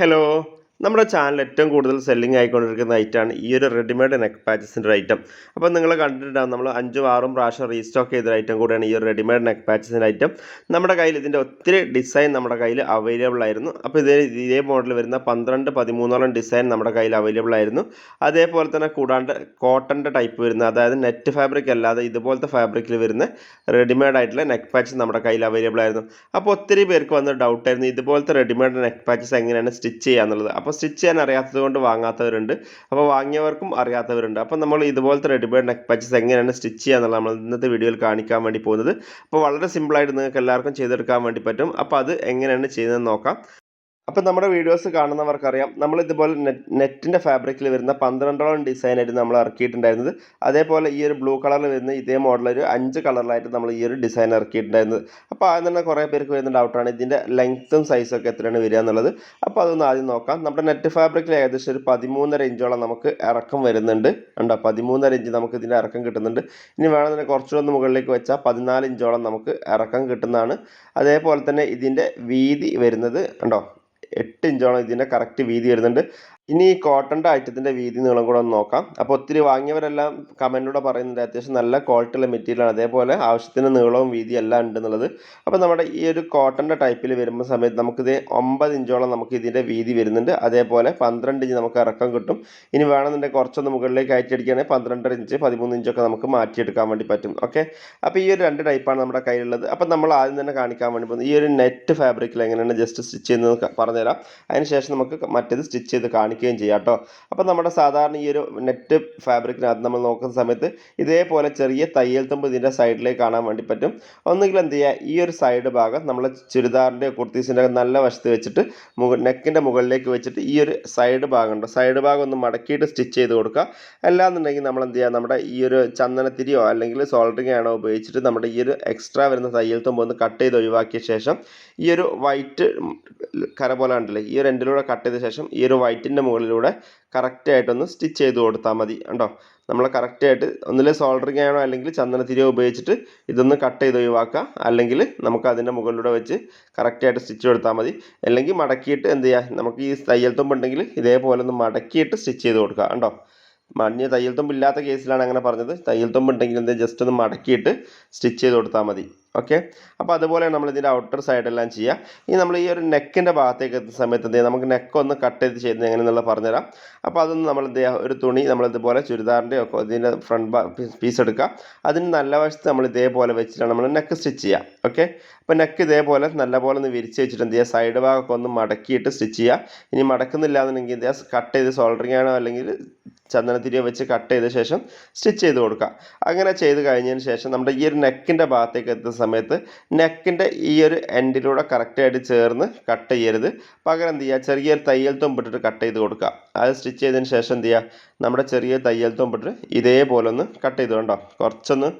hello. നമ്മുടെ channel ഏറ്റവും കൂടുതൽ സെല്ലിംഗ് ആയിക്കൊണ്ടിരിക്കുന്ന ഐറ്റമാണ് ഈ ഒരു റെഡിമെയ്ഡ് നെക്ക് പാച്ചസിന്റെ ഒരു ഐറ്റം അപ്പോൾ നിങ്ങൾ കണ്ടിട്ടുണ്ടാകും നമ്മൾ അഞ്ചും ആറും പ്രാവശ്യം റീസ്റ്റോക്ക് ചെയ്ത ഐറ്റം കൂടിയാണ് ഈ ഒരു റെഡിമെയ്ഡ് നെക്ക് പാച്ചസിന്റെ ഐറ്റം നമ്മുടെ കയ്യിൽ ഇതിന്റെ ഒത്തിരി ഡിസൈൻ നമ്മുടെ കയ്യിൽ അവൈലബിൾ ആയിരുന്നു. അപ്പോൾ ഇതേ ഇതേ മോഡൽ വരുന്ന പന്ത്രണ്ട് പതിമൂന്നോളം ഡിസൈൻ നമ്മുടെ കയ്യിൽ അവൈലബിൾ ആയിരുന്നു. അതേപോലെ തന്നെ കൂടാണ്ട് കോട്ടന്റെ ടൈപ്പ് വരുന്ന അതായത് നെറ്റ് ഫാബ്രിക് അല്ലാതെ ഇതുപോലത്തെ ഫാബ്രിക്കിൽ വരുന്ന റെഡിമെയ്ഡ് ആയിട്ടുള്ള നെക്ക് പാച്ച് നമ്മുടെ കയ്യിൽ അവൈലബിൾ ആയിരുന്നു. അപ്പോൾ ഒത്തിരി പേർക്ക് വന്ന ഡൗട്ടായിരുന്നു ഇതുപോലത്തെ റെഡിമെയ്ഡ് നെക്ക് പാച്ചസ് എങ്ങനെയാണ് സ്റ്റിച്ച് ചെയ്യുക എന്നുള്ളത് സ്റ്റിച്ച് ചെയ്യാൻ അറിയാത്തത് കൊണ്ട് വാങ്ങാത്തവരുണ്ട്. അപ്പോൾ വാങ്ങിയവർക്കും അറിയാത്തവരുണ്ട്. അപ്പോൾ നമ്മൾ ഇതുപോലത്തെ റെഡിമെയ്ഡ് നെക്ക് പാച്ചസ് എങ്ങനെയാണ് സ്റ്റിച്ച് ചെയ്യുക എന്നുള്ളത് നമ്മൾ ഇന്നത്തെ വീഡിയോയിൽ കാണിക്കാൻ വേണ്ടി പോകുന്നത്. അപ്പോൾ വളരെ സിമ്പിളായിട്ട് നിങ്ങൾക്ക് എല്ലാവർക്കും ചെയ്തെടുക്കാൻ വേണ്ടി പറ്റും. അപ്പോൾ അത് എങ്ങനെയാണ് ചെയ്യുന്നതെന്ന് നോക്കാം. അപ്പോൾ നമ്മുടെ വീഡിയോസ് കാണുന്നവർക്കറിയാം. നമ്മൾ ഇതുപോലെ നെറ്റ് നെറ്റിന്റെ ഫാബ്രിക്കിൽ വരുന്ന പന്ത്രണ്ടോളം ഡിസൈനായിട്ട് നമ്മൾ ഇറക്കിയിട്ടുണ്ടായിരുന്നത്. അതേപോലെ ഈ ഒരു ബ്ലൂ കളറിൽ വരുന്ന ഇതേ മോഡൽ ഒരു അഞ്ച് കളറിലായിട്ട് നമ്മൾ ഈ ഒരു ഡിസൈൻ ഇറക്കിയിട്ടുണ്ടായിരുന്നത്. അപ്പോൾ ആദ്യം തന്നെ കുറേ പേർക്ക് വരുന്ന ഡൗട്ടാണ് ഇതിന്റെ ലെങ്ത്തും സൈസൊക്കെ എത്രയാണ് വരിക എന്നുള്ളത്. അപ്പോൾ അതൊന്ന് ആദ്യം നോക്കാം. നമ്മുടെ നെറ്റ് ഫാബ്രിക്കിൽ ഏകദേശം ഒരു പതിമൂന്നര ഇഞ്ചോളം നമുക്ക് ഇറക്കം വരുന്നുണ്ട്. ഉണ്ടോ പതിമൂന്നര ഇഞ്ച് നമുക്ക് ഇതിന്റെ ഇറക്കം കിട്ടുന്നുണ്ട്. ഇനി വേണമെന്നുണ്ടെങ്കിൽ കുറച്ചുകൂടെ ഒന്ന് മുകളിലേക്ക് വെച്ചാൽ പതിനാല് ഇഞ്ചോളം നമുക്ക് ഇറക്കം കിട്ടുന്നതാണ്. അതേപോലെ തന്നെ ഇതിന്റെ വീതി വരുന്നത് ഉണ്ടോ എട്ട് ഇഞ്ചാണ് ഇതിന്റെ കറക്റ്റ് വീതി വരുന്നുണ്ട്. ഇനി ഈ കോട്ടന്റെ ഐറ്റത്തിന്റെ വീതി നീളം കൂടെ ഒന്ന് നോക്കാം. അപ്പോൾ ഒത്തിരി വാങ്ങിയവരെല്ലാം കമന്റിലൂടെ പറയുന്നുണ്ട് അത്യാവശ്യം നല്ല ക്വാളിറ്റിയുള്ള മെറ്റീരിയലാണ് അതേപോലെ ആവശ്യത്തിന് നീളവും വീതി എല്ലാം ഉണ്ട് എന്നുള്ളത്. അപ്പോൾ നമ്മുടെ ഈ ഒരു കോട്ടന്റെ ടൈപ്പിൽ വരുമ്പോൾ സമയത്ത് നമുക്കിത് ഒമ്പത് ഇഞ്ചോളം നമുക്ക് ഇതിന്റെ വീതി വരുന്നുണ്ട്. അതേപോലെ പന്ത്രണ്ട് ഇഞ്ച് നമുക്ക് ഇറക്കം കിട്ടും. ഇനി വേണമെന്നുണ്ടെങ്കിൽ കുറച്ചൊന്ന് മുകളിലേക്ക് അയച്ചടിക്കുകയാണെങ്കിൽ പന്ത്രണ്ടര ഇഞ്ച് പതിമൂന്ന് ഇഞ്ചൊക്കെ നമുക്ക് മാറ്റിയെടുക്കാൻ വേണ്ടി പറ്റും. ഓക്കെ അപ്പോൾ ഈ ഒരു രണ്ട് ടൈപ്പാണ് നമ്മുടെ കയ്യിലുള്ളത്. അപ്പോൾ നമ്മൾ ആദ്യം തന്നെ കാണിക്കാൻ വേണ്ടി പോകുന്നത് ഈ ഒരു നെറ്റ് ഫാബ്രിക്കിൽ എങ്ങനെയാണ് ജസ്റ്റ് സ്റ്റിച്ച് ചെയ്യുന്നത് പറഞ്ഞുതരാം. അതിനുശേഷം നമുക്ക് മറ്റേത് സ്റ്റിച്ച് ചെയ്ത് കാണിക്കുകയും ചെയ്യാം കേട്ടോ. അപ്പോൾ നമ്മുടെ സാധാരണ ഈ ഒരു നെറ്റ് ഫാബ്രിക്കിനകത്ത് നമ്മൾ നോക്കുന്ന സമയത്ത് ഇതേപോലെ ചെറിയ തയ്യൽ തുമ്പ് ഇതിന്റെ സൈഡിലേക്ക് കാണാൻ വേണ്ടി പറ്റും. ഒന്നുകിൽ എന്ത് ചെയ്യുക ഈ ഒരു സൈഡ് ഭാഗം നമ്മൾ ചുരിദാറിന്റെ കുർത്തീസിന്റെ നല്ല വശത്ത് വെച്ചിട്ട് മുക നെക്കിന്റെ മുകളിലേക്ക് വെച്ചിട്ട് ഈ ഒരു സൈഡ് ഭാഗം ഉണ്ട് സൈഡ് ഭാഗം ഒന്ന് മടക്കിയിട്ട് സ്റ്റിച്ച് ചെയ്ത് കൊടുക്കുക. അല്ലാന്നുണ്ടെങ്കിൽ നമ്മൾ എന്ത് ചെയ്യുക നമ്മുടെ ഈ ഒരു ചന്ദനത്തിരിയോ അല്ലെങ്കിൽ സോൾട്ടിങ് ആണോ ഉപയോഗിച്ചിട്ട് നമ്മുടെ ഈ ഒരു എക്സ്ട്രാ വരുന്ന തയ്യൽ തുമ്പ് ഒന്ന് കട്ട് ചെയ്ത് ഒഴിവാക്കിയ ശേഷം ഈ ഒരു വൈറ്റ് കര പോലെ ഉണ്ടല്ലേ ഈ ഒരു എൻഡിലൂടെ കട്ട് ചെയ്ത ശേഷം ഈ ഒരു വൈറ്റിന്റെ മുകളിലൂടെ കറക്റ്റായിട്ടൊന്ന് സ്റ്റിച്ച് ചെയ്ത് കൊടുത്താൽ മതി കണ്ടോ? നമ്മൾ കറക്റ്റായിട്ട് ഒന്നിലെ സോൾഡറിങ് ആണോ അല്ലെങ്കിൽ ചന്ദനത്തിരിയോ ഉപയോഗിച്ചിട്ട് ഇതൊന്ന് കട്ട് ചെയ്ത് ഒഴിവാക്കുക. അല്ലെങ്കിൽ നമുക്ക് അതിന്റെ മുകളിലൂടെ വെച്ച് കറക്റ്റായിട്ട് സ്റ്റിച്ച് കൊടുത്താൽ മതി. അല്ലെങ്കിൽ മടക്കിയിട്ട് എന്ത് ചെയ്യുക നമുക്ക് ഈ തയ്യൽ തുമ്പുണ്ടെങ്കിൽ ഇതേപോലെ ഒന്ന് മടക്കിയിട്ട് സ്റ്റിച്ച് ചെയ്ത് കൊടുക്കുക കണ്ടോ? മഞ്ഞ തയ്യൽ തുമ്പ് ഇല്ലാത്ത കേസിലാണ് അങ്ങനെ പറഞ്ഞത്. തയ്യൽ തുമ്പ് ഉണ്ടെങ്കിൽ എന്ത് ജസ്റ്റ് ഒന്ന് മടക്കിയിട്ട് സ്റ്റിച്ച് ചെയ്ത് കൊടുത്താൽ മതി. ഓക്കെ അപ്പോൾ അതുപോലെ നമ്മൾ ഇതിന്റെ ഔട്ടർ സൈഡെല്ലാം ചെയ്യുക ഇനി നമ്മൾ ഈ ഒരു നെക്കിന്റെ ഭാഗത്തേക്ക് എത്തുന്ന സമയത്ത് എന്ത് നമുക്ക് നെക്ക് ഒന്ന് കട്ട് ചെയ്ത് ചെയ്യുന്നത് എങ്ങനെയെന്നുള്ള പറഞ്ഞുതരാം. അപ്പോൾ അതൊന്ന് നമ്മൾ എന്ത് ചെയ്യുക ഒരു തുണി നമ്മൾ ഇതുപോലെ ചുരിദാറിന്റെ ഒക്കെ ഇതിന്റെ ഫ്രണ്ട് പീസ് എടുക്കുക. അതിന് നല്ല വശത്ത് നമ്മൾ ഇതേപോലെ വെച്ചിട്ടാണ് നമ്മൾ നെക്ക് സ്റ്റിച്ച് ചെയ്യുക ഓക്കെ അപ്പോൾ നെക്ക് ഇതേപോലെ നല്ലപോലെ ഒന്ന് വിരിച്ച് വെച്ചിട്ട് എന്ത് ചെയ്യുക സൈഡ് ഭാഗമൊക്കെ ഒന്ന് മടക്കിയിട്ട് സ്റ്റിച്ച് ചെയ്യുക ഇനി മടക്കുന്നില്ല എന്നുണ്ടെങ്കിൽ എന്ത് ചെയ്യുക കട്ട് ചെയ്ത് സോൾഡറിങ് ആണോ? അല്ലെങ്കിൽ ചന്ദനത്തിരിയോ വെച്ച് കട്ട് ചെയ്ത ശേഷം സ്റ്റിച്ച് ചെയ്ത് കൊടുക്കുക അങ്ങനെ ചെയ്ത് കഴിഞ്ഞതിന് ശേഷം നമ്മുടെ ഈ ഒരു നെക്കിന്റെ ഭാഗത്തേക്ക് എത്തുന്ന സമയത്ത് നെക്കിന്റെ ഈ ഒരു എൻഡിലൂടെ കറക്റ്റായിട്ട് ചേർന്ന് കട്ട് ചെയ്യരുത്. പകരം എന്ത് ചെയ്യുക? ചെറിയൊരു തയ്യൽ തുമ്പിട്ടിട്ട് കട്ട് ചെയ്ത് കൊടുക്കുക. അത് സ്റ്റിച്ച് ചെയ്തതിന് ശേഷം എന്ത് ചെയ്യുക? നമ്മുടെ ചെറിയ തയ്യൽ തുമ്പിട്ട് ഇതേപോലെ ഒന്ന് കട്ട് ചെയ്ത് കണ്ടോ? കുറച്ചൊന്ന്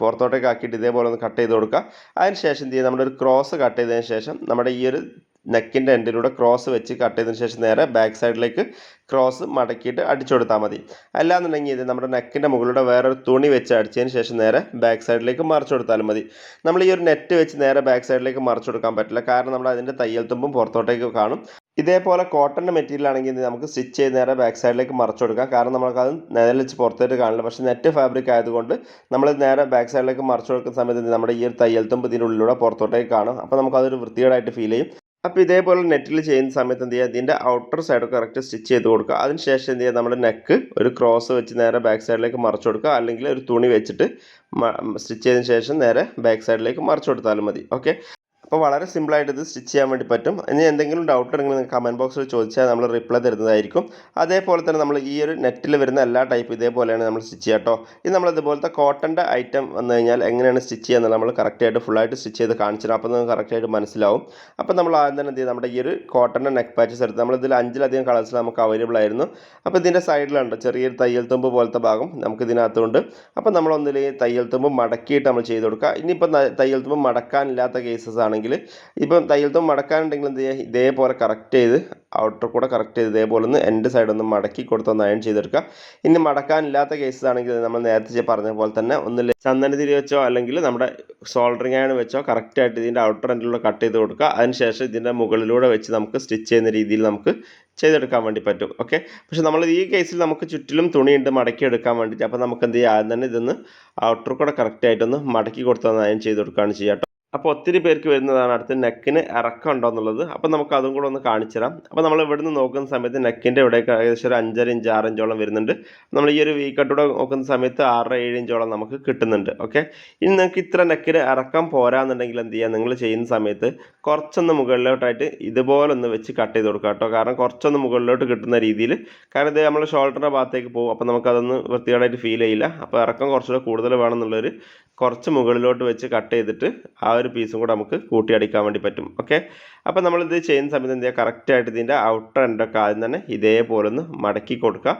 പുറത്തോട്ടേക്ക് ആക്കിയിട്ട് ഇതേപോലെ ഒന്ന് കട്ട് ചെയ്ത് കൊടുക്കുക. അതിന് ശേഷം എന്ത് ചെയ്യുക? നമ്മുടെ ഒരു ക്രോസ് കട്ട് ചെയ്തതിന് ശേഷം നമ്മുടെ ഈ ഒരു നെക്കിന്റെ എൻഡിലൂടെ ക്രോസ് വെച്ച് കട്ട് ചെയ്തതിന് ശേഷം നേരെ ബാക്ക് സൈഡിലേക്ക് ക്രോസ് മടക്കിയിട്ട് അടിച്ചു കൊടുത്താൽ മതി. അല്ലാന്നുണ്ടെങ്കിൽ ഇത് നമ്മുടെ നെക്കിന്റെ മുകളിലൂടെ വേറൊരു തുണി വെച്ച് അടിച്ചതിന് ശേഷം നേരെ ബാക്ക് സൈഡിലേക്ക് മറിച്ചു കൊടുത്താലും മതി. നമ്മൾ ഈ ഒരു നെറ്റ് വെച്ച് നേരെ ബാക്ക് സൈഡിലേക്ക് മറിച്ചു കൊടുക്കാൻ പറ്റില്ല. കാരണം നമ്മൾ അതിന്റെ തയ്യൽ തുമ്പും പുറത്തോട്ടേക്ക് കാണും. ഇതേപോലെ കോട്ടന്റെ മെറ്റീരിയൽ ആണെങ്കിൽ നമുക്ക് സ്റ്റിച്ച് ചെയ്ത് നേരെ ബാക്ക് സൈഡിലേക്ക് മറിച്ചു കൊടുക്കാം. കാരണം നമുക്കത് നിലച്ച് പുറത്തേക്ക് കാണില്ല. പക്ഷേ നെറ്റ് ഫാബ്രിക് ആയതുകൊണ്ട് നമ്മൾ നേരെ ബാക്ക് സൈഡിലേക്ക് മറിച്ചു കൊടുക്കുന്ന സമയത്ത് നമ്മുടെ ഈ ഒരു തയ്യൽ തുമ്പ് ഇതിന്റെ ഉള്ളിലൂടെ പുറത്തോട്ടേക്ക് കാണും. അപ്പോൾ നമുക്കതൊരു വൃത്തികേടായിട്ട് ഫീൽ ചെയ്യും. അപ്പോൾ ഇതേപോലെ നെറ്റിൽ ചെയ്യുന്ന സമയത്ത് എന്ത് ചെയ്യുക? ഇതിന്റെ ഔട്ടർ സൈഡ് കറക്റ്റ് സ്റ്റിച്ച് ചെയ്ത് കൊടുക്കുക. അതിനുശേഷം എന്ത് ചെയ്യുക? നമ്മുടെ നെക്ക് ഒരു ക്രോസ് വെച്ച് നേരെ ബാക്ക് സൈഡിലേക്ക് മറിച്ച് കൊടുക്കുക. അല്ലെങ്കിൽ ഒരു തുണി വെച്ചിട്ട് സ്റ്റിച്ച് ചെയ്തതിന് ശേഷം നേരെ ബാക്ക് സൈഡിലേക്ക് മറിച്ച് കൊടുത്താലും മതി. ഓക്കെ അപ്പോൾ വളരെ സിമ്പിളായിട്ട് ഇത് സ്റ്റിച്ച് ചെയ്യാൻ വേണ്ടി പറ്റും. ഇനി എന്തെങ്കിലും ഡൗട്ട് ഉണ്ടെങ്കിൽ നിങ്ങൾക്ക് കമന്റ് ബോക്സിൽ ചോദിച്ചാൽ നമ്മൾ റിപ്ലൈ തരുന്നതായിരിക്കും. അതേപോലെ തന്നെ നമ്മൾ ഈ ഒരു നെറ്റിൽ വരുന്ന എല്ലാ ടൈപ്പ് ഇതേപോലെയാണ് നമ്മൾ സ്റ്റിച്ച് ചെയ്യുക കേട്ടോ. ഇത് നമ്മൾ ഇതുപോലത്തെ കോട്ടന്റെ ഐറ്റം വന്നു കഴിഞ്ഞാൽ എങ്ങനെയാണ് സ്റ്റിച്ച് ചെയ്യുന്നത് നമ്മൾ കറക്റ്റായിട്ട് ഫുള്ളായിട്ട് സ്റ്റിച്ച് ചെയ്ത് കാണിച്ചു അപ്പോൾ നിങ്ങൾക്ക് കറക്റ്റായിട്ട് മനസ്സിലാവും. അപ്പോൾ നമ്മൾ ആദ്യം തന്നെ എന്ത് ചെയ്യും? നമ്മുടെ ഈ ഒരു കോട്ടന്റെ നെക്ക് പാച്ചസ് എടുത്ത് നമ്മൾ ഇതിൽ അഞ്ചിലധികം കളേഴ്സ് നമുക്ക് അവൈലബിൾ ആയിരുന്നു. അപ്പോൾ ഇതിന്റെ സൈഡിലുണ്ട് ചെറിയൊരു തയ്യൽ തുമ്പ് പോലത്തെ ഭാഗം നമുക്ക് ഇതിനകത്തുണ്ട്. അപ്പോൾ നമ്മളൊന്നിൽ തയ്യൽ തുമ്പ് മടക്കിയിട്ട് നമ്മൾ ചെയ്ത് കൊടുക്കുക. ഇനിയിപ്പോൾ തയ്യൽ തുമ്പ് മടക്കാനില്ലാത്ത കേസസ് ആണെങ്കിൽ ആണെങ്കിൽ ഇപ്പം തയ്യൽത്തും മടക്കാനുണ്ടെങ്കിൽ എന്ത് ചെയ്യുക? ഇതേപോലെ കറക്റ്റ് ചെയ്ത് ഔട്ടർ കൂടെ കറക്റ്റ് ചെയ്ത് ഇതേപോലെ ഒന്ന് എന്റെ സൈഡ് ഒന്ന് മടക്കി കൊടുത്തൊന്ന് അയൺ ചെയ്തെടുക്കുക. ഇനി മടക്കാനില്ലാത്ത കേസസ് ആണെങ്കിൽ നമ്മൾ നേരത്തെ പറഞ്ഞ പോലെ തന്നെ ഒന്ന് ചന്ദനതിരി വെച്ചോ അല്ലെങ്കിൽ നമ്മുടെ സോൾഡറിങ് അയൺ വെച്ചോ കറക്റ്റായിട്ട് ഇതിന്റെ ഔട്ടർ എൻഡിലൂടെ കട്ട് ചെയ്ത് കൊടുക്കുക. അതിനുശേഷം ഇതിന്റെ മുകളിലൂടെ വെച്ച് നമുക്ക് സ്റ്റിച്ച് ചെയ്യുന്ന രീതിയിൽ നമുക്ക് ചെയ്തെടുക്കാൻ വേണ്ടി പറ്റും. ഓക്കെ പക്ഷെ നമ്മൾ ഈ കേസിൽ നമുക്ക് ചുറ്റിലും തുണിയുണ്ട് മടക്കി എടുക്കാൻ വേണ്ടിയിട്ട്. അപ്പോൾ നമുക്ക് എന്ത് ചെയ്യാം ആദ്യം തന്നെ ഇതൊന്ന് ഔട്ടർ കൂടെ കറക്റ്റായിട്ടൊന്ന് മടക്കി കൊടുത്തൊന്ന് അയൺ ചെയ്ത് കൊടുക്കുകയാണ് കേട്ടോ അപ്പോൾ ഒത്തിരി പേർക്ക് വരുന്നതാണ് അടുത്ത് നെക്കിന് ഇറക്കം ഉണ്ടോ എന്നുള്ളത്. അപ്പോൾ നമുക്ക് അതും കൂടെ ഒന്ന് കാണിച്ചു തരാം. അപ്പോൾ നമ്മൾ ഇവിടുന്ന് നോക്കുന്ന സമയത്ത് നെക്കിന്റെ ഇവിടേക്ക് ഏകദേശം ഒരു അഞ്ചര ഇഞ്ച് ആറ് ഇഞ്ചോളം വരുന്നുണ്ട്. നമ്മൾ ഈ ഒരു വീക്കട്ടൂടെ കട്ടൂടെ നോക്കുന്ന സമയത്ത് ആറര ഏഴ് ഇഞ്ചോളം നമുക്ക് കിട്ടുന്നുണ്ട്. ഓക്കെ ഇനി നിങ്ങൾക്ക് ഇത്ര നെക്കിന് ഇറക്കം പോരാന്നുണ്ടെങ്കിൽ എന്ത് ചെയ്യുക നിങ്ങൾ ചെയ്യുന്ന സമയത്ത് കുറച്ചൊന്ന് മുകളിലോട്ടായിട്ട് ഇതുപോലെ ഒന്ന് വെച്ച് കട്ട് ചെയ്ത് കൊടുക്കുക കേട്ടോ. കാരണം കുറച്ചൊന്ന് മുകളിലോട്ട് കിട്ടുന്ന രീതിയിൽ കാരണം ഇത് നമ്മൾ ഷോൾഡറിന്റെ ഭാഗത്തേക്ക് പോകും അപ്പോൾ നമുക്കതൊന്ന് വൃത്തികേടായിട്ട് ഫീൽ ചെയ്യില്ല. അപ്പോൾ ഇറക്കം കുറച്ചുകൂടെ കൂടുതൽ വേണമെന്നുള്ളൊരു കുറച്ച് മുകളിലോട്ട് വെച്ച് കട്ട് ചെയ്തിട്ട് ആ ഒരു പീസും കൂടെ നമുക്ക് കൂട്ടിയടിക്കാൻ വേണ്ടി പറ്റും. ഓക്കെ അപ്പോൾ നമ്മളിത് ചെയ്യുന്ന സമയത്ത് എന്ത് ചെയ്യുക? കറക്റ്റായിട്ട് ഇതിന്റെ ഔട്ടർ എൻഡൊക്കെ ആദ്യം തന്നെ ഇതേപോലെ ഒന്ന് മടക്കി കൊടുക്കുക.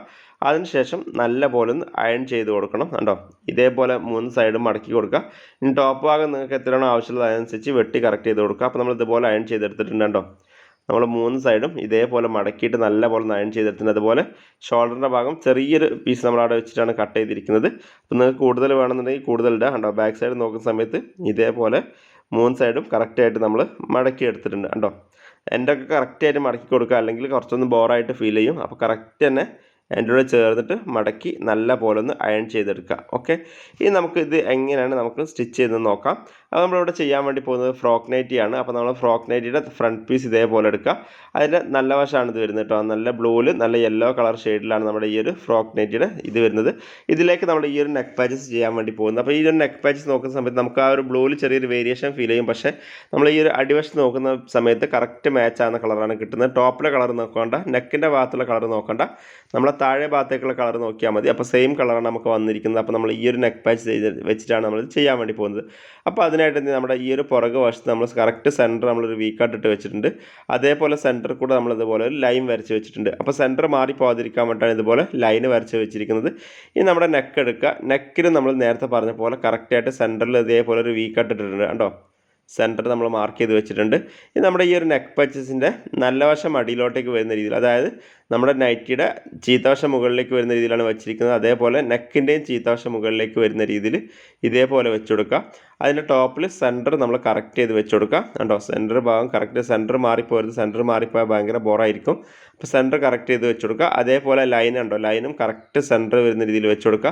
അതിനുശേഷം നല്ല പോലെ ഒന്ന് അയൺ ചെയ്ത് കൊടുക്കണം കണ്ടോ? ഇതേപോലെ മൂന്ന് സൈഡും മടക്കി കൊടുക്കുക. ഇനി ടോപ്പ് ഭാഗം നിങ്ങൾക്ക് എത്രയാണോ ആവശ്യമുള്ളത് അതിനനുസരിച്ച് വെട്ടി കറക്റ്റ് ചെയ്ത് കൊടുക്കുക. അപ്പോൾ നമ്മൾ ഇതുപോലെ അയൺ ചെയ്തെടുത്തിട്ടുണ്ട് കേട്ടോ നമ്മൾ മൂന്ന് സൈഡും ഇതേപോലെ മടക്കിയിട്ട് നല്ല പോലെ അയൺ ചെയ്തെടുത്തിട്ടുണ്ട്. അതുപോലെ ഷോൾഡറിന്റെ ഭാഗം ചെറിയൊരു പീസ് നമ്മൾ അവിടെ വെച്ചിട്ടാണ് കട്ട് ചെയ്തിരിക്കുന്നത്. അപ്പോൾ നിങ്ങൾക്ക് കൂടുതൽ വേണമെന്നുണ്ടെങ്കിൽ കൂടുതൽ ഇടാം കണ്ടോ? ബാക്ക് സൈഡ് നോക്കുന്ന സമയത്ത് ഇതേപോലെ മൂന്ന് സൈഡും കറക്റ്റായിട്ട് നമ്മൾ മടക്കി എടുത്തിട്ടുണ്ട് കണ്ടോ? എന്റെ ഒക്കെ കറക്റ്റായിട്ട് മടക്കി കൊടുക്കുക അല്ലെങ്കിൽ കുറച്ചൊന്ന് ബോറായിട്ട് ഫീൽ ചെയ്യും. അപ്പോൾ കറക്റ്റ് തന്നെ എന്റെ കൂടെ ചേർന്നിട്ട് മടക്കി നല്ല പോലെ ഒന്ന് അയൺ ചെയ്തെടുക്കുക. ഓക്കെ ഇനി നമുക്ക് ഇത് എങ്ങനെയാണ് നമുക്ക് സ്റ്റിച്ച് ചെയ്തെന്ന് നോക്കാം. അത് നമ്മളിവിടെ ചെയ്യാൻ വേണ്ടി പോകുന്നത് ഫ്രോക്ക് നൈറ്റിയാണ് അപ്പോൾ നമ്മൾ ഫ്രോക്ക് നൈറ്റിയുടെ ഫ്രണ്ട് പീസ് ഇതേപോലെ എടുക്കുക. അതിന്റെ നല്ല വശമാണ് ഇത് വരുന്നത് കേട്ടോ. നല്ല ബ്ലൂവിൽ നല്ല യെല്ലോ കളർ ഷെയ്ഡിലാണ് നമ്മുടെ ഈ ഒരു ഫ്രോക്ക് നൈറ്റിയുടെ ഇത് വരുന്നത്. ഇതിലേക്ക് നമ്മൾ ഈ ഒരു നെക്ക് പാച്ചസ് ചെയ്യാൻ വേണ്ടി പോകുന്നത്. അപ്പോൾ ഈ ഒരു നെക്ക് പാച്ചസ് നോക്കുന്ന സമയത്ത് നമുക്ക് ആ ഒരു ബ്ലൂവിൽ ചെറിയൊരു വേരിയേഷൻ ഫീൽ ചെയ്യും. പക്ഷേ നമ്മൾ ഈ ഒരു അടിവശം നോക്കുന്ന സമയത്ത് കറക്റ്റ് മാച്ച് ആവുന്ന കളറാണ് കിട്ടുന്നത്. ടോപ്പിലെ കളർ നോക്കണ്ട. നെക്കിന്റെ ഭാഗത്തുള്ള കളർ നോക്കണ്ട. നമ്മളെ താഴെ ഭാഗത്തേക്കുള്ള കളർ നോക്കിയാൽ മതി. അപ്പോൾ സെയിം കളറാണ് നമുക്ക് വന്നിരിക്കുന്നത്. അപ്പോൾ നമ്മൾ ഈ ഒരു നെക്ക് പാച്ച് ചെയ്ത് വെച്ചിട്ടാണ് നമ്മൾ ചെയ്യാൻ വേണ്ടി പോകുന്നത്. അപ്പോൾ അതിനായിട്ട് നമ്മുടെ ഈ ഒരു പുറക് വശത്ത് നമ്മൾ കറക്റ്റ് സെന്റർ നമ്മളൊരു വീക്കായിട്ട് ഇട്ട് വെച്ചിട്ടുണ്ട്. അതേപോലെ സെന്റർ കൂടെ നമ്മൾ ഇതുപോലെ ഒരു ലൈൻ വരച്ച് വെച്ചിട്ടുണ്ട്. അപ്പോൾ സെന്റർ മാറി പോകാതിരിക്കാൻ വേണ്ടിയിട്ടാണ് ഇതുപോലെ ലൈൻ വരച്ച് വെച്ചിരിക്കുന്നത്. ഇനി നമ്മുടെ നെക്ക് എടുക്കുക. നെക്കിന് നമ്മൾ നേരത്തെ പറഞ്ഞ പോലെ കറക്റ്റായിട്ട് സെന്ററിൽ ഇതേപോലെ ഒരു വീക്കായിട്ട് ഇട്ടിട്ടുണ്ട്. കണ്ടോ? സെന്റർ നമ്മൾ മാർക്ക് ചെയ്ത് വെച്ചിട്ടുണ്ട്. ഇനി നമ്മുടെ ഈ ഒരു നെക്ക് പച്ചസിന്റെ നല്ല വശം അടിയിലോട്ടേക്ക് വരുന്ന രീതിയിൽ അതായത് നമ്മുടെ നൈറ്റിയുടെ ചീത്തവശം മുകളിലേക്ക് വരുന്ന രീതിയിലാണ് വെച്ചിരിക്കുന്നത്. അതേപോലെ നെക്കിന്റെയും ചീത്തവശം മുകളിലേക്ക് വരുന്ന രീതിയിൽ ഇതേപോലെ വെച്ച് കൊടുക്കുക അതിന്റെ ടോപ്പിൽ സെന്റർ നമ്മൾ കറക്റ്റ് ചെയ്ത് വെച്ച് കൊടുക്കുക കണ്ടോ? സെന്റർ ഭാഗം കറക്റ്റ് സെന്റർ മാറിപ്പോരുത്. സെന്റർ മാറിപ്പോയാൽ ഭയങ്കര ബോറായിരിക്കും അപ്പോൾ സെന്റർ കറക്റ്റ് ചെയ്ത് വെച്ച് കൊടുക്കുക അതേപോലെ ലൈൻ ഉണ്ടോ? ലൈനും കറക്റ്റ് സെന്റർ വരുന്ന രീതിയിൽ വെച്ച് കൊടുക്കുക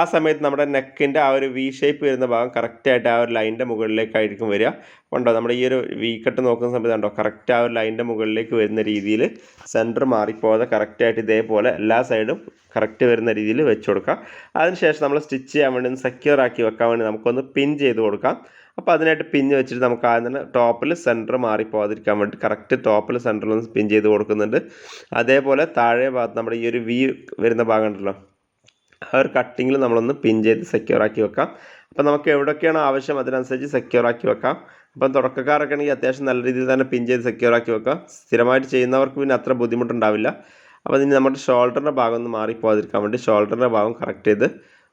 ആ സമയത്ത് നമ്മുടെ നെക്കിന്റെ ആ ഒരു വി ഷേപ്പ് വരുന്ന ഭാഗം കറക്റ്റായിട്ട് ആ ഒരു ലൈനിന്റെ മുകളിലേക്കായിരിക്കും വരിക. ഉണ്ടോ നമ്മുടെ ഈ ഒരു വി കട്ട് നോക്കുന്ന സമയത്ത് ഉണ്ടോ കറക്റ്റ് ആ ഒരു ലൈനിന്റെ മുകളിലേക്ക് വരുന്ന രീതിയിൽ സെന്റർ മാറിപ്പോകാതെ കറക്റ്റായിട്ട് ഇതേപോലെ എല്ലാ സൈഡും കറക്റ്റ് വരുന്ന രീതിയിൽ വെച്ച് കൊടുക്കാം. അതിനുശേഷം നമ്മൾ സ്റ്റിച്ച് ചെയ്യാൻ വേണ്ടി ഒന്ന് സെക്യൂർ ആക്കി വെക്കാൻ വേണ്ടി നമുക്കൊന്ന് പിൻ ചെയ്ത് കൊടുക്കാം. അപ്പോൾ അതിനായിട്ട് പിൻ വെച്ചിട്ട് നമുക്ക് ആദ്യം തന്നെ ടോപ്പിൽ സെന്റർ മാറിപ്പോകാതിരിക്കാൻ വേണ്ടി കറക്റ്റ് ടോപ്പിൽ സെന്ററിൽ ഒന്ന് പിൻ ചെയ്ത് കൊടുക്കുന്നുണ്ട്. അതേപോലെ താഴെ ഭാഗത്ത് നമ്മുടെ ഈ ഒരു വി വരുന്ന ഭാഗം ഉണ്ടല്ലോ ആ ഒരു കട്ടിങ്ങിൽ നമ്മളൊന്ന് പിൻ ചെയ്ത് സെക്യൂർ ആക്കി വെക്കാം. അപ്പോൾ നമുക്ക് എവിടെയൊക്കെയാണ് ആവശ്യം അതിനനുസരിച്ച് സെക്യൂർ ആക്കി വെക്കാം. അപ്പം തുടക്കക്കാരൊക്കെ ആണെങ്കിൽ അത്യാവശ്യം നല്ല രീതിയിൽ തന്നെ പിൻ ചെയ്ത് സെക്യൂർ ആക്കി വെക്കുക. സ്ഥിരമായിട്ട് ചെയ്യുന്നവർക്ക് പിന്നെ അത്ര ബുദ്ധിമുട്ടുണ്ടാവില്ല. അപ്പോൾ ഇനി നമ്മുടെ ഷോൾഡറിന്റെ ഭാഗം ഒന്ന് മാറിപ്പോകാതിരിക്കാൻ വേണ്ടി ഷോൾഡറിന്റെ ഭാഗം കറക്റ്റ് ചെയ്ത്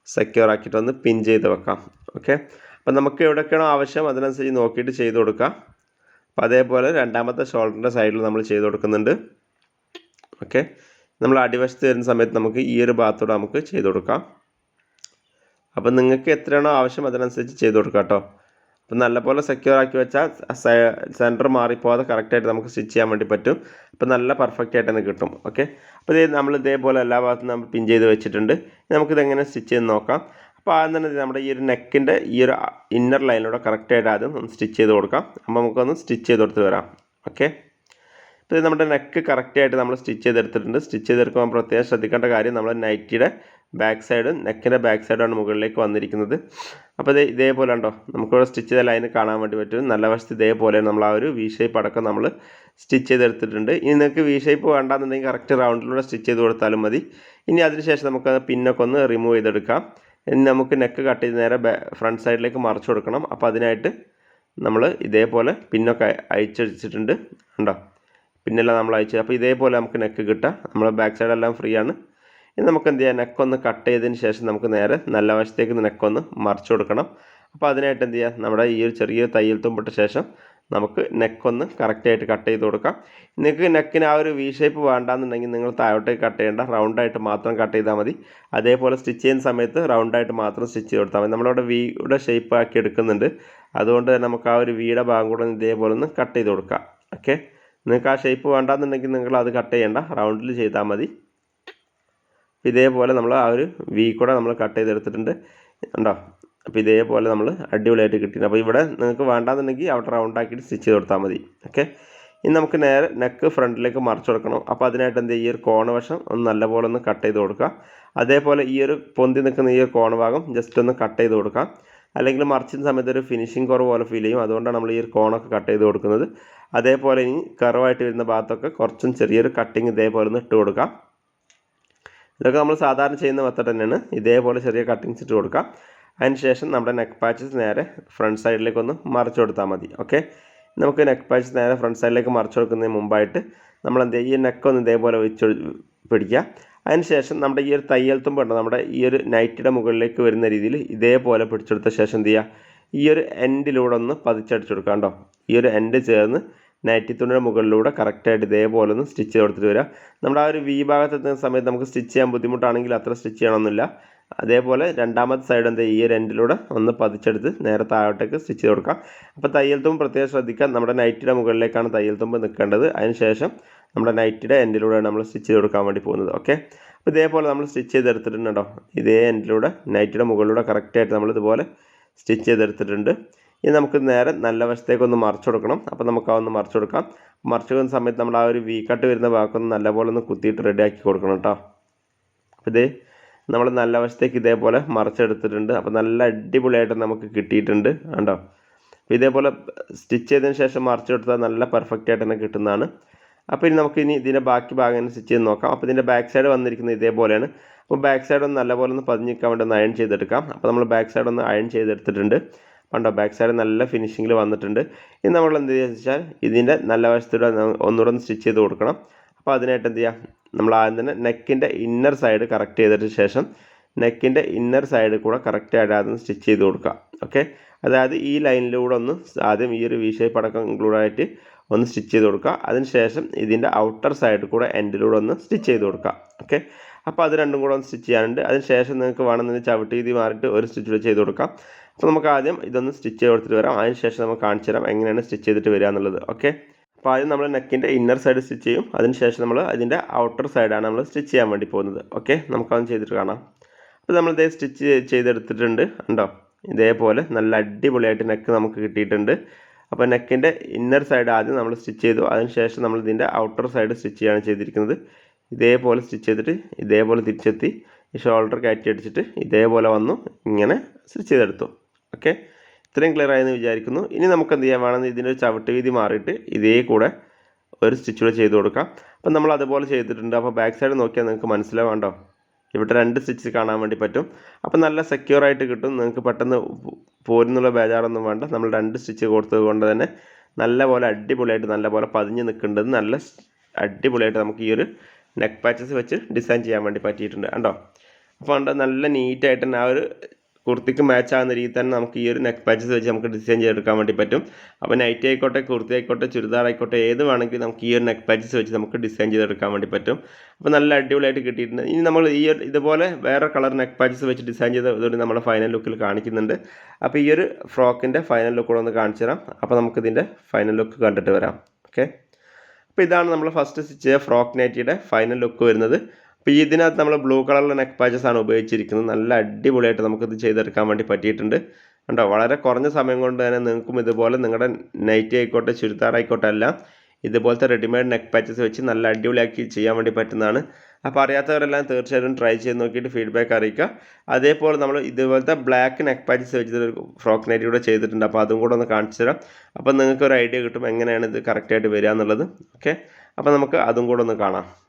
സെക്യൂർ ആക്കിയിട്ട് ഒന്ന് പിൻ ചെയ്ത് വെക്കാം. ഓക്കെ അപ്പം നമുക്ക് എവിടെയൊക്കെയാണോ ആവശ്യം അതിനനുസരിച്ച് നോക്കിയിട്ട് ചെയ്ത് കൊടുക്കാം. അപ്പോൾ അതേപോലെ രണ്ടാമത്തെ ഷോൾഡറിന്റെ സൈഡിൽ നമ്മൾ ചെയ്ത് കൊടുക്കുന്നുണ്ട്. ഓക്കെ നമ്മൾ അടിവശത്ത് വരുന്ന സമയത്ത് നമുക്ക് ഈ ഒരു ഭാഗത്തൂടെ നമുക്ക് ചെയ്ത് കൊടുക്കാം. അപ്പം നിങ്ങൾക്ക് എത്രയാണോ ആവശ്യം അതിനനുസരിച്ച് ചെയ്ത് കൊടുക്കാം കേട്ടോ. അപ്പം നല്ലപോലെ സെക്യൂർ ആക്കി വെച്ചാൽ സെന്റർ മാറിപ്പോകാതെ കറക്റ്റായിട്ട് നമുക്ക് സ്റ്റിച്ച് ചെയ്യാൻ വേണ്ടി പറ്റും. അപ്പം നല്ല പെർഫെക്റ്റ് ആയിട്ട് തന്നെ കിട്ടും. ഓക്കെ അപ്പോൾ ഇത് നമ്മൾ ഇതേപോലെ എല്ലാ ഭാഗത്തും നമ്മൾ പിൻ ചെയ്ത് വെച്ചിട്ടുണ്ട്. നമുക്കിത് എങ്ങനെ സ്റ്റിച്ച് ചെയ്ത് നോക്കാം. അപ്പോൾ ആദ്യം തന്നെ നമ്മുടെ ഈ ഒരു നെക്കിന്റെ ഈ ഒരു ഇന്നർ ലൈനിലൂടെ കറക്റ്റായിട്ട് ആദ്യം ഒന്ന് സ്റ്റിച്ച് ചെയ്ത് കൊടുക്കാം. അപ്പോൾ നമുക്കൊന്ന് സ്റ്റിച്ച് ചെയ്ത് കൊടുത്ത് വരാം. ഓക്കെ ഇപ്പോൾ ഇത് നമ്മുടെ നെക്ക് കറക്റ്റായിട്ട് നമ്മൾ സ്റ്റിച്ച് ചെയ്തെടുത്തിട്ടുണ്ട്. സ്റ്റിച്ച് ചെയ്തെടുക്കുമ്പോൾ പ്രത്യേകം ശ്രദ്ധിക്കേണ്ട കാര്യം നമ്മൾ നൈറ്റിയുടെ ബാക്ക് സൈഡ് നെക്കിന്റെ ബാക്ക് സൈഡാണ് മുകളിലേക്ക് വന്നിരിക്കുന്നത്. അപ്പോൾ ഇതേ ഇതേപോലെ ഉണ്ടോ നമുക്കിവിടെ സ്റ്റിച്ച് ചെയ്ത ലൈന് കാണാൻ വേണ്ടി പറ്റും. നല്ല വശത്ത് ഇതേപോലെ നമ്മൾ ആ ഒരു വി ഷേപ്പ് അടക്കം നമ്മൾ സ്റ്റിച്ച് ചെയ്തെടുത്തിട്ടുണ്ട്. ഇനി നിങ്ങൾക്ക് വി ഷേപ്പ് വേണ്ടാന്നുണ്ടെങ്കിൽ കറക്റ്റ് റൗണ്ടിലൂടെ സ്റ്റിച്ച് ചെയ്ത് കൊടുത്താലും മതി. ഇനി അതിനുശേഷം നമുക്ക് പിന്നൊക്കെ ഒന്ന് റിമൂവ് ചെയ്തെടുക്കാം. ഇനി നമുക്ക് നെക്ക് കട്ട് ചെയ്ത് നേരെ ഫ്രണ്ട് സൈഡിലേക്ക് മറിച്ച് കൊടുക്കണം. അപ്പോൾ അതിനായിട്ട് നമ്മൾ ഇതേപോലെ പിന്നൊക്കെ അയച്ചടിച്ചിട്ടുണ്ട് ഉണ്ടോ പിന്നെല്ലാം നമ്മൾ അയച്ചു അപ്പോൾ ഇതേപോലെ നമുക്ക് നെക്ക് കിട്ടാം നമ്മൾ ബാക്ക് സൈഡെല്ലാം ഫ്രീ ആണ്. ഇനി നമുക്ക് എന്ത് ചെയ്യാം നെക്കൊന്ന് കട്ട് ചെയ്തതിന് ശേഷം നമുക്ക് നേരെ നല്ല വശത്തേക്ക് നെക്കൊന്ന് മറിച്ച് കൊടുക്കണം. അപ്പോൾ അതിനായിട്ട് എന്ത് ചെയ്യാം? നമ്മുടെ ഈ ഒരു ചെറിയ തയ്യൽ തുമ്പിട്ട ശേഷം നമുക്ക് നെക്കൊന്ന് കറക്റ്റായിട്ട് കട്ട് ചെയ്ത് കൊടുക്കാം. നിങ്ങൾക്ക് നെക്കിന് ആ ഒരു വി ഷേപ്പ് വേണ്ടാന്നുണ്ടെങ്കിൽ നിങ്ങൾ താഴോട്ടേക്ക് കട്ട് ചെയ്യേണ്ട. റൗണ്ടായിട്ട് മാത്രം കട്ട് ചെയ്താൽ മതി. അതേപോലെ സ്റ്റിച്ച് ചെയ്യുന്ന സമയത്ത് റൗണ്ടായിട്ട് മാത്രം സ്റ്റിച്ച് ചെയ്ത് കൊടുത്താൽ മതി. നമ്മളവിടെ വിയുടെ ഷേപ്പ് ആക്കി എടുക്കുന്നുണ്ട്. അതുകൊണ്ട് തന്നെ നമുക്ക് ആ ഒരു വിയുടെ ഭാഗം കൂടെ ഇതേപോലെ ഒന്ന് കട്ട് ചെയ്ത് കൊടുക്കാം. ഓക്കെ നിങ്ങൾക്ക് ആ ഷേപ്പ് വേണ്ടാന്നുണ്ടെങ്കിൽ നിങ്ങൾ അത് കട്ട് ചെയ്യേണ്ട. റൗണ്ടിൽ ചെയ്താൽ മതി. ഇതേപോലെ നമ്മൾ ആ ഒരു വി കൂടെ നമ്മൾ കട്ട് ചെയ്തെടുത്തിട്ടുണ്ട്. ഉണ്ടോ അപ്പോൾ ഇതേപോലെ നമ്മൾ അടിപൊളിയായിട്ട് കിട്ടിയിട്ടുണ്ട്. അപ്പോൾ ഇവിടെ നിങ്ങൾക്ക് വേണ്ടാന്നുണ്ടെങ്കിൽ അവിടെ റൗണ്ട് ആക്കിയിട്ട് സ്റ്റിച്ച് ചെയ്ത് കൊടുത്താൽ മതി. ഓക്കെ ഇനി നമുക്ക് നേരെ നെക്ക് ഫ്രണ്ടിലേക്ക് മറിച്ച് കൊടുക്കണം. അപ്പോൾ അതിനായിട്ട് എന്താ ഈ ഒരു കോണ വശം ഒന്ന് നല്ലപോലെ ഒന്ന് കട്ട് ചെയ്ത് കൊടുക്കുക. അതേപോലെ ഈ ഒരു പൊന്തി നിൽക്കുന്ന ഈ ഒരു കോണ ഭാഗം ജസ്റ്റ് ഒന്ന് കട്ട് ചെയ്ത് കൊടുക്കാം അല്ലെങ്കിൽ മറിച്ചിന് സമയത്ത് ഒരു ഫിനിഷിംഗ് കുറവ് പോലെ ഫീൽ ചെയ്യും. അതുകൊണ്ടാണ് നമ്മൾ ഈ ഒരു കോണൊക്കെ കട്ട് ചെയ്ത് കൊടുക്കുന്നത്. അതേപോലെ ഇനി കറവായിട്ട് വരുന്ന ഭാഗത്തൊക്കെ കുറച്ചും ചെറിയൊരു കട്ടിങ് ഇതേപോലെ ഒന്ന് ഇട്ട് കൊടുക്കാം ഇതൊക്കെ നമ്മൾ സാധാരണ ചെയ്യുന്ന മെത്തഡ് തന്നെയാണ്. ഇതേപോലെ ചെറിയ കട്ടിങ്സ് ഇട്ട് കൊടുക്കാം. അതിനുശേഷം നമ്മുടെ നെക്ക് പാച്ചസ് നേരെ ഫ്രണ്ട് സൈഡിലേക്ക് ഒന്ന് മറിച്ച് കൊടുത്താൽ മതി. ഓക്കെ നമുക്ക് നെക്ക് പാച്ചസ് നേരെ ഫ്രണ്ട് സൈഡിലേക്ക് മറിച്ച് കൊടുക്കുന്നതിന് മുമ്പായിട്ട് നമ്മൾ എന്ത് ഈ നെക്ക് ഒന്ന് ഇതേപോലെ വെച്ച് പിടിക്കുക. അതിനുശേഷം നമ്മുടെ ഈ ഒരു തയ്യൽ തുമ്പുണ്ട് നമ്മുടെ ഈ ഒരു നൈറ്റിയുടെ മുകളിലേക്ക് വരുന്ന രീതിയിൽ ഇതേപോലെ പിടിച്ചെടുത്ത ശേഷം എന്ത് ചെയ്യുക? ഈ ഒരു എൻഡിലൂടെ ഒന്ന് പതിച്ചടിച്ചു കൊടുക്കാം കേട്ടോ. ഈ ഒരു എൻഡ് ചേർന്ന് നൈറ്റി തുണിയുടെ മുകളിലൂടെ കറക്റ്റായിട്ട് ഇതേപോലെ ഒന്ന് സ്റ്റിച്ച് കൊടുത്തിട്ട് വരിക നമ്മുടെ ആ ഒരു വി ഭാഗത്ത് എത്തുന്ന സമയത്ത് നമുക്ക് സ്റ്റിച്ച് ചെയ്യാൻ ബുദ്ധിമുട്ടാണെങ്കിൽ അത്ര സ്റ്റിച്ച് ചെയ്യണമെന്നില്ല. അതേപോലെ രണ്ടാമത്തെ സൈഡ് എന്താ ഈ ഒരു എൻഡിലൂടെ ഒന്ന് പതിച്ചെടുത്ത് നേരെ താഴോട്ടേക്ക് സ്റ്റിച്ച് ചെയ്ത് കൊടുക്കാം. അപ്പോൾ തയ്യൽ തുമ്പ് പ്രത്യേകം ശ്രദ്ധിക്കാം നമ്മുടെ നൈറ്റിയുടെ മുകളിലേക്കാണ് തയ്യൽ തുമ്പ് നിൽക്കേണ്ടത്. അതിനുശേഷം നമ്മുടെ നൈറ്റിയുടെ എൻഡിലൂടെയാണ് നമ്മൾ സ്റ്റിച്ച് ചെയ്ത് കൊടുക്കാൻ വേണ്ടി പോകുന്നത്. ഓക്കെ അപ്പോൾ ഇതേപോലെ നമ്മൾ സ്റ്റിച്ച് ചെയ്തെടുത്തിട്ടുണ്ടോ ഇതേ എൻഡിലൂടെ നൈറ്റിയുടെ മുകളിലൂടെ കറക്റ്റായിട്ട് നമ്മൾ ഇതുപോലെ സ്റ്റിച്ച് ചെയ്തെടുത്തിട്ടുണ്ട്. ഇനി നമുക്ക് നേരെ നല്ല വശത്തേക്ക് ഒന്ന് മറിച്ച് കൊടുക്കണം. അപ്പോൾ നമുക്ക് ആ ഒന്ന് മറിച്ച് കൊടുക്കാം. മറിച്ച് കൊടുക്കുന്ന സമയത്ത് നമ്മൾ ആ ഒരു വി കട്ട് വരുന്ന ഭാഗമൊന്ന് നല്ലപോലെ ഒന്ന് കുത്തിയിട്ട് റെഡി ആക്കി കൊടുക്കണം കേട്ടോ അപ്പോൾ ഇതേ നമ്മൾ നല്ല വശത്തേക്ക് ഇതേപോലെ മറിച്ചെടുത്തിട്ടുണ്ട്. അപ്പോൾ നല്ല അടിപൊളിയായിട്ട് നമുക്ക് കിട്ടിയിട്ടുണ്ട് കണ്ടോ. അപ്പോൾ ഇതേപോലെ സ്റ്റിച്ച് ചെയ്തതിന് ശേഷം മറിച്ചെടുത്താൽ നല്ല പെർഫെക്റ്റ് ആയിട്ട് തന്നെ കിട്ടുന്നതാണ്. അപ്പോൾ ഇനി നമുക്ക് ഇനി ഇതിന്റെ ബാക്കി ഭാഗം സ്റ്റിച്ച് ചെയ്ത് നോക്കാം. അപ്പോൾ ഇതിന്റെ ബാക്ക് സൈഡ് വന്നിരിക്കുന്നത് ഇതേപോലെയാണ്. അപ്പോൾ ബാക്ക് സൈഡ് ഒന്ന് നല്ലപോലെ ഒന്ന് പതിഞ്ഞിരിക്കാൻ വേണ്ടി ഒന്ന് അയൺ ചെയ്തെടുക്കാം. അപ്പോൾ നമ്മൾ ബാക്ക് സൈഡ് ഒന്ന് അയൺ ചെയ്തെടുത്തിട്ടുണ്ട്. കണ്ടോ ബാക്ക് സൈഡ് നല്ല ഫിനിഷിങ്ങിൽ വന്നിട്ടുണ്ട്. ഇനി നമ്മൾ എന്ത് ചെയ്യുക വെച്ചാൽ ഇതിന്റെ നല്ല വശത്തൂടെ ഒന്നുകൂടെ ഒന്ന് സ്റ്റിച്ച് ചെയ്ത് കൊടുക്കണം. അപ്പോൾ അതിനായിട്ട് എന്ത് ചെയ്യുക നമ്മൾ ആദ്യം തന്നെ നെക്കിന്റെ ഇന്നർ സൈഡ് കറക്റ്റ് ചെയ്തിട്ട് ശേഷം നെക്കിന്റെ ഇന്നർ സൈഡ് കൂടെ കറക്റ്റായിട്ട് ആദ്യം സ്റ്റിച്ച് ചെയ്ത് കൊടുക്കുക. ഓക്കെ അതായത് ഈ ലൈനിലൂടെ ഒന്ന് ആദ്യം ഈ ഒരു വി ഷേപ്പ് അടക്കം ഇൻക്ലൂഡ് ആയിട്ട് ഒന്ന് സ്റ്റിച്ച് ചെയ്ത് കൊടുക്കുക. അതിനുശേഷം ഇതിന്റെ ഔട്ടർ സൈഡ് കൂടെ എൻഡിലൂടെ ഒന്ന് സ്റ്റിച്ച് ചെയ്ത് കൊടുക്കുക. ഓക്കെ അപ്പോൾ അത് രണ്ടും കൂടെ ഒന്ന് സ്റ്റിച്ച് ചെയ്യാനുണ്ട്. അതിനുശേഷം നിങ്ങൾക്ക് വേണമെന്ന് ചവിട്ടി രീതി മാറിയിട്ട് ഒരു സ്റ്റിച്ച് ചെയ്ത് കൊടുക്കാം. അപ്പോൾ നമുക്ക് ആദ്യം ഇതൊന്ന് സ്റ്റിച്ച് ചെയ്ത് കൊടുത്തിട്ട് വരാം. അതിന് ശേഷം നമുക്ക് കാണിച്ചു തരാം എങ്ങനെയാണ് സ്റ്റിച്ച് ചെയ്തിട്ട് വരിക എന്നുള്ളത്. ഓക്കെ? അപ്പോൾ ആദ്യം നമ്മൾ നെക്കിന്റെ ഇന്നർ സൈഡ് സ്റ്റിച്ച് ചെയ്യും. അതിന് ശേഷം നമ്മൾ അതിന്റെ ഔട്ടർ സൈഡാണ് നമ്മൾ സ്റ്റിച്ച് ചെയ്യാൻ വേണ്ടി പോകുന്നത്. ഓക്കെ? നമുക്കതൊന്ന് ചെയ്തിട്ട് കാണാം. അപ്പോൾ നമ്മൾ ഇതേ സ്റ്റിച്ച് ചെയ്തെടുത്തിട്ടുണ്ട്. ഉണ്ടോ ഇതേപോലെ നല്ല അടിപൊളിയായിട്ട് നെക്ക് നമുക്ക് കിട്ടിയിട്ടുണ്ട്. അപ്പോൾ നെക്കിന്റെ ഇന്നർ സൈഡ് ആദ്യം നമ്മൾ സ്റ്റിച്ച് ചെയ്തു. അതിന് ശേഷം നമ്മൾ ഇതിന്റെ ഔട്ടർ സൈഡ് സ്റ്റിച്ച് ചെയ്യാണ് ചെയ്തിരിക്കുന്നത്. ഇതേപോലെ സ്റ്റിച്ച് ചെയ്തിട്ട് ഇതേപോലെ തിരിച്ചെത്തി. ഈ ഷോൾഡർ കയറ്റി അടിച്ചിട്ട് ഇതേപോലെ വന്നു. ഇങ്ങനെ സ്റ്റിച്ച് ചെയ്തെടുത്തു. ഓക്കെ? ഇത്രയും ക്ലിയർ ആയെന്ന് വിചാരിക്കുന്നു. ഇനി നമുക്ക് എന്ത് ചെയ്യാൻ വേണമെന്ന് ഇതിന്റെ ഒരു ചവിട്ട് വീതി മാറിയിട്ട് ഇതേ കൂടെ ഒരു സ്റ്റിച്ച് കൂടെ ചെയ്ത് കൊടുക്കാം. അപ്പം നമ്മൾ അതുപോലെ ചെയ്തിട്ടുണ്ട്. അപ്പോൾ ബാക്ക് സൈഡ് നോക്കിയാൽ നിങ്ങൾക്ക് മനസ്സിലാവേണ്ടോ? ഇവിടെ രണ്ട് സ്റ്റിച്ച് കാണാൻ വേണ്ടി പറ്റും. അപ്പം നല്ല സെക്യൂർ ആയിട്ട് കിട്ടും. നിങ്ങൾക്ക് പെട്ടെന്ന് പോരുന്നുള്ള ബേജാറൊന്നും വേണ്ട. നമ്മൾ രണ്ട് സ്റ്റിച്ച് കൊടുത്തത് കൊണ്ട് തന്നെ നല്ല പോലെ അടിപൊളിയായിട്ട് നല്ല പോലെ പതിഞ്ഞ് നിൽക്കേണ്ടത് നല്ല അടിപൊളിയായിട്ട് നമുക്ക് ഈ ഒരു നെക്ക് പാച്ചസ് വെച്ച് ഡിസൈൻ ചെയ്യാൻ വേണ്ടി പറ്റിയിട്ടുണ്ട്. കണ്ടോ? അപ്പോൾ നല്ല നീറ്റായിട്ട് തന്നെ ആ ഒരു കുർത്തിക്ക് മാച്ച് ആകുന്ന രീതിയിൽ തന്നെ നമുക്ക് ഈ ഒരു നെക്ക് പാച്ചസ് വെച്ച് നമുക്ക് ഡിസൈൻ ചെയ്തെടുക്കാൻ വേണ്ടി പറ്റും. അപ്പോൾ നൈറ്റി ആയിക്കോട്ടെ കുർത്തി ആയിക്കോട്ടെ ചുരിദാർ ആയിക്കോട്ടെ ഏത് വേണമെങ്കിലും നമുക്ക് ഈ ഒരു നെക്ക് പാച്ചസ് വെച്ച് നമുക്ക് ഡിസൈൻ ചെയ്തെടുക്കാൻ വേണ്ടി പറ്റും. അപ്പോൾ നല്ല അടിപൊളിയായിട്ട് കിട്ടിയിട്ടുണ്ട്. ഇനി നമ്മൾ ഈ ഒരു ഇതുപോലെ വേറെ കളർ നെക്ക് പാച്ചസ് വെച്ച് ഡിസൈൻ ചെയ്തതോടെ നമ്മുടെ ഫൈനൽ ലുക്കിൽ കാണിക്കുന്നുണ്ട്. അപ്പോൾ ഈ ഒരു ഫ്രോക്കിന്റെ ഫൈനൽ ലുക്ക് കൂടെ ഒന്ന് കാണിച്ചു തരാം. അപ്പോൾ നമുക്കിതിന്റെ ഫൈനൽ ലുക്ക് കണ്ടിട്ട് വരാം. ഓക്കെ അപ്പോൾ ഇതാണ് നമ്മൾ ഫസ്റ്റ് സ്റ്റിച്ച് ചെയ്ത ഫ്രോക്ക് നൈറ്റിയുടെ ഫൈനൽ ലുക്ക് വരുന്നത്. അപ്പോൾ ഇതിനകത്ത് നമ്മൾ ബ്ലൂ കളറിലെ നെക്ക് പാച്ചസ് ആണ് ഉപയോഗിച്ചിരിക്കുന്നത്. നല്ല അടിപൊളിയായിട്ട് നമുക്കിത് ചെയ്തെടുക്കാൻ വേണ്ടി പറ്റിയിട്ടുണ്ട്. കണ്ടോ? വളരെ കുറഞ്ഞ സമയം കൊണ്ട് തന്നെ നിങ്ങൾക്കും ഇതുപോലെ നിങ്ങളുടെ നൈറ്റി ആയിക്കോട്ടെ ചുരിദാർ ആയിക്കോട്ടെ എല്ലാം ഇതുപോലത്തെ റെഡിമെയ്ഡ് നെക്ക് പാച്ചസ് വെച്ച് നല്ല അടിപൊളിയാക്കി ചെയ്യാൻ വേണ്ടി പറ്റുന്നതാണ്. അപ്പോൾ അറിയാത്തവരെല്ലാം തീർച്ചയായിട്ടും ട്രൈ ചെയ്ത് നോക്കിയിട്ട് ഫീഡ്ബാക്ക് അറിയിക്കുക. അതേപോലെ നമ്മൾ ഇതുപോലത്തെ ബ്ലാക്ക് നെക്ക് പാച്ചസ് വെച്ചിട്ട് ഫ്രോക്ക് നൈറ്റി കൂടെ ചെയ്തിട്ടുണ്ട്. അപ്പോൾ അതും കൂടെ ഒന്ന് കാണിച്ചു തരാം. അപ്പോൾ നിങ്ങൾക്ക് ഒരു ഐഡിയ കിട്ടും എങ്ങനെയാണ് ഇത് കറക്റ്റായിട്ട് വരിക എന്നുള്ളത്. ഓക്കെ അപ്പോൾ നമുക്ക് അതും കൂടെ ഒന്ന് കാണാം.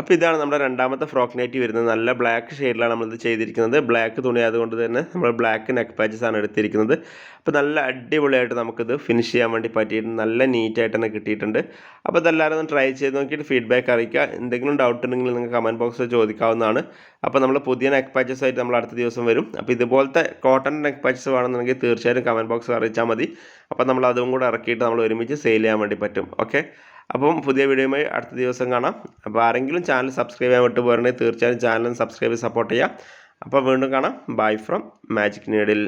അപ്പോൾ ഇതാണ് നമ്മുടെ രണ്ടാമത്തെ ഫ്രോക്ക് നൈറ്റി വരുന്നത്. നല്ല ബ്ലാക്ക് ഷെയ്ഡിലാണ് നമ്മളിത് ചെയ്തിരിക്കുന്നത്. ബ്ലാക്ക് തുണി ആയതുകൊണ്ട് തന്നെ നമ്മൾ ബ്ലാക്ക് നെക്ക് പാച്ചസ് ആണ് എടുത്തിരിക്കുന്നത്. അപ്പോൾ നല്ല അടിപൊളിയായിട്ട് നമുക്കിത് ഫിനിഷ് ചെയ്യാൻ വേണ്ടി പറ്റിയിട്ട് നല്ല നീറ്റായിട്ട് തന്നെ കിട്ടിയിട്ടുണ്ട്. അപ്പോൾ ഇതെല്ലാവരും ഒന്ന് ട്രൈ ചെയ്ത് നോക്കിയിട്ട് ഫീഡ്ബാക്ക് അറിയിക്കുക. എന്തെങ്കിലും ഡൗട്ട് ഉണ്ടെങ്കിൽ നിങ്ങൾക്ക് കമന്റ് ബോക്സിൽ ചോദിക്കാവുന്നതാണ്. അപ്പോൾ നമ്മൾ പുതിയ നെക്ക് പാച്ചസ് ആയിട്ട് നമ്മൾ അടുത്ത ദിവസം വരും. അപ്പോൾ ഇതുപോലത്തെ കോട്ടൺ നെക്ക് പാച്ചസ് വേണമെന്നുണ്ടെങ്കിൽ തീർച്ചയായും കമന്റ് ബോക്സിൽ അറിയിച്ചാൽ മതി. അപ്പോൾ നമ്മൾ അതും കൂടെ ഇറക്കിയിട്ട് നമ്മൾ ഒരുമിച്ച് സെയിൽ ചെയ്യാൻ വേണ്ടി പറ്റും. ഓക്കെ അപ്പം പുതിയ വീഡിയോയുമായി അടുത്ത ദിവസം കാണാം. അപ്പോൾ ആരെങ്കിലും ചാനൽ സബ്സ്ക്രൈബ് ചെയ്യാൻ വിട്ടു പോരണേ തീർച്ചയായും ചാനൽ സബ്സ്ക്രൈബ് സപ്പോർട്ട് ചെയ്യുക അപ്പോൾ വീണ്ടും കാണാം. Bye from magic needle